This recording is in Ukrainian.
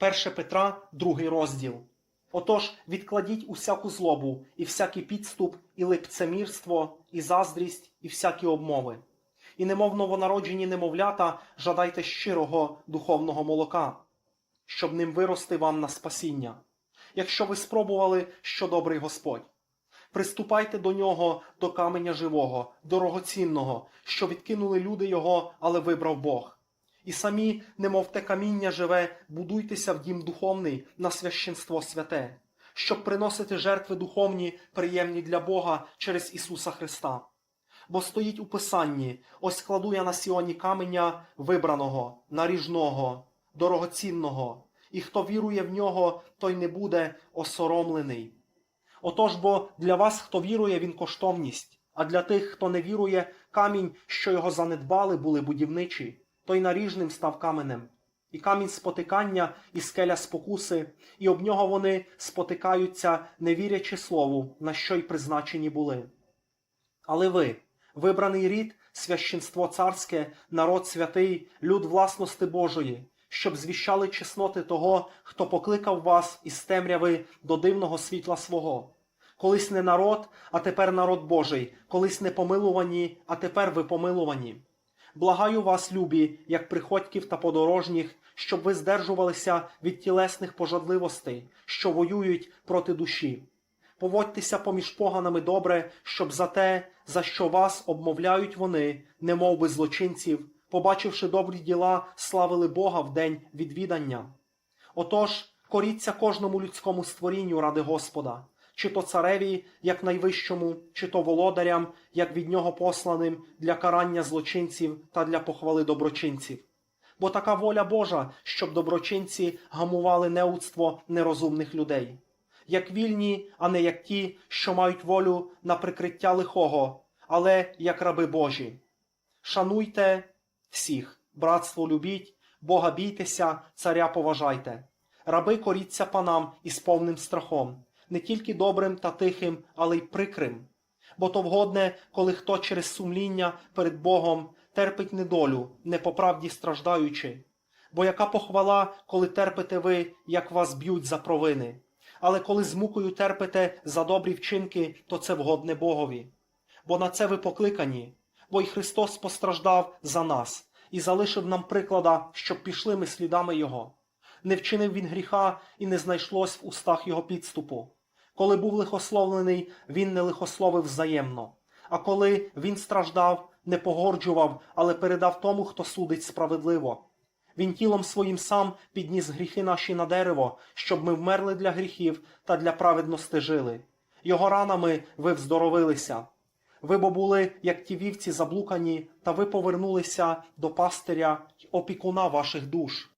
1 Петра, другий розділ. Отож, відкладіть усяку злобу, і всякий підступ, і лицемірство, і заздрість, і всякі обмови. І немов новонароджені немовлята, жадайте щирого духовного молока, щоб ним вирости вам на спасіння. Якщо ви спробували, що добрий Господь. Приступайте до нього, до каменя живого, дорогоцінного, що відкинули люди його, але вибрав Бог. І самі, немов те каміння живе, будуйтеся в дім духовний на священство святе, щоб приносити жертви духовні, приємні для Бога через Ісуса Христа. Бо стоїть у Писанні: ось кладу я на сіоні каменя вибраного, наріжного, дорогоцінного, і хто вірує в нього, той не буде осоромлений. Отож бо для вас, хто вірує, він коштовність, а для тих, хто не вірує, камінь, що його занедбали, були будівничі, той наріжним став каменем. І камінь спотикання, і скеля спокуси, і об нього вони спотикаються, не вірячи слову, на що й призначені були. Але ви, вибраний рід, священство царське, народ святий, люд власності Божої, щоб звіщали чесноти того, хто покликав вас із темряви до дивного світла свого. Колись не народ, а тепер народ Божий, колись не помилувані, а тепер ви помилувані. Благаю вас, любі, як приходьків та подорожніх, щоб ви здержувалися від тілесних пожадливостей, що воюють проти душі. Поводьтеся поміж поганами добре, щоб за те, за що вас обмовляють вони, немов би злочинців, побачивши добрі діла, славили Бога в день відвідання. Отож, коріться кожному людському створінню ради Господа, чи то цареві, як найвищому, чи то володарям, як від нього посланим для карання злочинців та для похвали доброчинців. Бо така воля Божа, щоб доброчинці гамували неудство нерозумних людей, як вільні, а не як ті, що мають волю на прикриття лихого, але як раби Божі. Шануйте всіх, братство любіть, Бога бійтеся, царя поважайте. Раби коріться панам із повним страхом, не тільки добрим та тихим, але й прикрим. Бо то вгодне, коли хто через сумління перед Богом терпить недолю, не по правді страждаючи. Бо яка похвала, коли терпите ви, як вас б'ють за провини. Але коли з мукою терпите за добрі вчинки, то це вгодне Богові. Бо на це ви покликані, бо й Христос постраждав за нас і залишив нам приклада, щоб пішли ми слідами Його. Не вчинив він гріха і не знайшлось в устах його підступу. Коли був лихословлений, він не лихословив взаємно. А коли він страждав, не погорджував, але передав тому, хто судить справедливо. Він тілом своїм сам підніс гріхи наші на дерево, щоб ми вмерли для гріхів та для праведності жили. Його ранами ви вздоровилися. Ви бо були, як ті вівці заблукані, та ви повернулися до пастиря й опікуна ваших душ.